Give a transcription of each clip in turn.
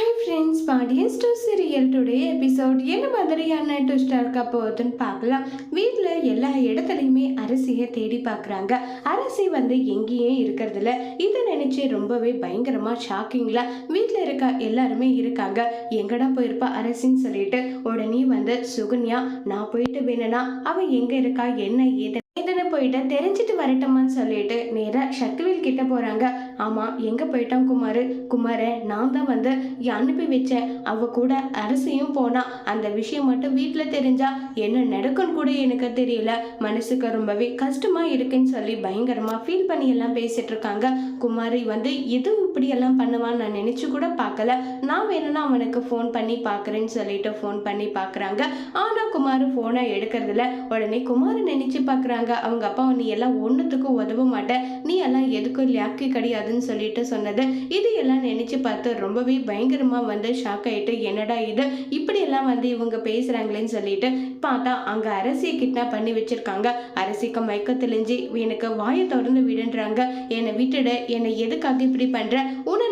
Hi friends Pandians two serial today episode என்ன மாதிரியான ட்விஸ்டாக இருக்க போகுதுன்னு பார்க்கலாம். வீட்டில் எல்லா இடத்துலையுமே அரிசியை தேடி பார்க்குறாங்க. அரிசி வந்து எங்கேயும் இருக்கிறதில்ல. இதை நினச்சி ரொம்பவே பயங்கரமாக ஷாக்கிங்கில் வீட்டில் இருக்க எல்லாருமே இருக்காங்க. எங்கடா போயிருப்பா அரிசின்னு சொல்லிட்டு உடனே வந்து சுகன்யா நான் போயிட்டு வேணும்னா அவன் எங்கே இருக்கா? என்ன ஏது ஏதுன்னு போயிட்டு தெரிஞ்சுட்டு வரட்டோமான்னு சொல்லிட்டு நேராக சக்திவேல் கிட்ட போகிறாங்க ஆமாம் எங்கே போயிட்டான் குமார்? குமார நான் தான் வந்து அனுப்பி வச்சேன். அவ கூட அரசியும் போனா அந்த விஷயம் மட்டும் வீட்டில் தெரிஞ்சா என்ன நடக்கும்னு கூட எனக்கு தெரியல. மனசுக்கு ரொம்பவே கஷ்டமாக இருக்குன்னு சொல்லி பயங்கரமாக ஃபீல் பண்ணி எல்லாம் பேசிட்டு இருக்காங்க. குமாரி வந்து எது இப்படி எல்லாம் பண்ணுவான்னு நான் நினச்சி கூட பார்க்கல. நான் வேணும்னா அவனுக்கு ஃபோன் பண்ணி பார்க்குறேன்னு சொல்லிட்டு ஃபோன் பண்ணி பார்க்குறாங்க. ஆனால் குமார் ஃபோனை எடுக்கிறதுல உடனே குமார் நினச்சி பார்க்குறாங்க. அவங்க அப்பா நீ எல்லாம் ஒன்றுத்துக்கும் உதவ மாட்ட. நீ எல்லாம் எதுக்கும் லாக்கி கிடையாதுன்னு சொல்லிட்டு சொன்னது. இது எல்லாம் நினைச்சு பார்த்து ரொம்பவே பயங்கரமா வந்து ஷாக் ஆயிட்டு என்னடா இது? இப்படி எல்லாம் வந்து இவங்க பேசுறாங்களேன்னு சொல்லிட்டு பார்த்தா அங்க அரசியை கிட்னாப் பண்ணி வச்சிருக்காங்க. அரசிக்கு மயக்க தெளிஞ்சு எனக்கு வாயை திறந்து விடுன்றாங்க. என்னை விட்டுடு என்னை எதுக்காக இப்படி பண்ற?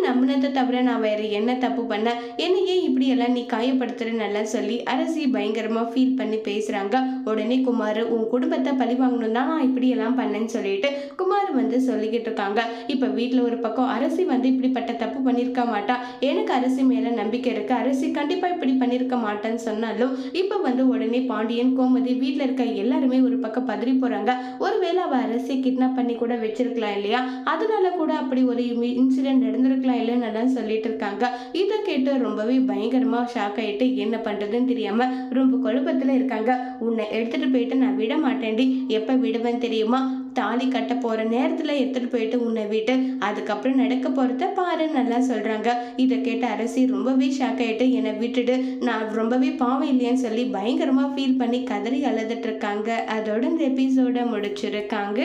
நம்பினதை தவிர நான் வேற என்ன தப்பு பண்ண? என்னை ஏன் இப்படி எல்லாம் நீ காயப்படுத்துறேன்னு எல்லாம் சொல்லி அரசி பயங்கரமா ஃபீல் பண்ணி பேசுறாங்க. உடனே குமார் உன் குடும்பத்தை பழி வாங்கணும் தான் நான் இப்படி எல்லாம் பண்ணேன்னு சொல்லிட்டு குமார் வந்து சொல்லிக்கிட்டு இருக்காங்க. இப்ப வீட்ல ஒரு பக்கம் அரசி வந்து இப்படிப்பட்ட தப்பு பண்ணியிருக்க மாட்டா. எனக்கு அரசி மேல நம்பிக்கை இருக்கு. அரசி கண்டிப்பா இப்படி பண்ணியிருக்க மாட்டான்னு சொன்னாலும் இப்ப வந்து உடனே பாண்டியன் கோமதி வீட்டில் இருக்க எல்லாருமே ஒரு பக்கம் பதறி போறாங்க. ஒருவேளை அவ அரசியை கிட்னாப் பண்ணி கூட வச்சிருக்கலாம் இல்லையா? அதனால கூட அப்படி ஒரு இன்சிடென்ட் நடந்திருக்கலாம் இல்லைன்னு சொல்லிட்டு இருக்காங்க இதை கேட்டு ரொம்பவே பயங்கரமா ஷாக் ஆயிட்டு என்ன பண்றதுன்னு தெரியாம ரொம்ப குழப்பத்துல இருக்காங்க. உன்னை எடுத்துட்டு போயிட்டு நான் விட மாட்டேன்டி. எப்ப விடுவேன் தெரியுமா? தாலி கட்ட போற நேரத்துல எடுத்துட்டு போயிட்டு உன்னை விட்டு அதுக்கப்புறம் நடக்க போறத பாரு நல்லா சொல்றாங்க. இதை கேட்ட அரசி ரொம்பவே ஷாக் ஆயிட்டு என்னை விட்டுட்டு நான் ரொம்பவே பாவம் இல்லையான்னு சொல்லி பயங்கரமா ஃபீல் பண்ணி கதறி அழுதுட்டு இருக்காங்க. அதோட இந்த எபிசோட முடிச்சிருக்காங்க.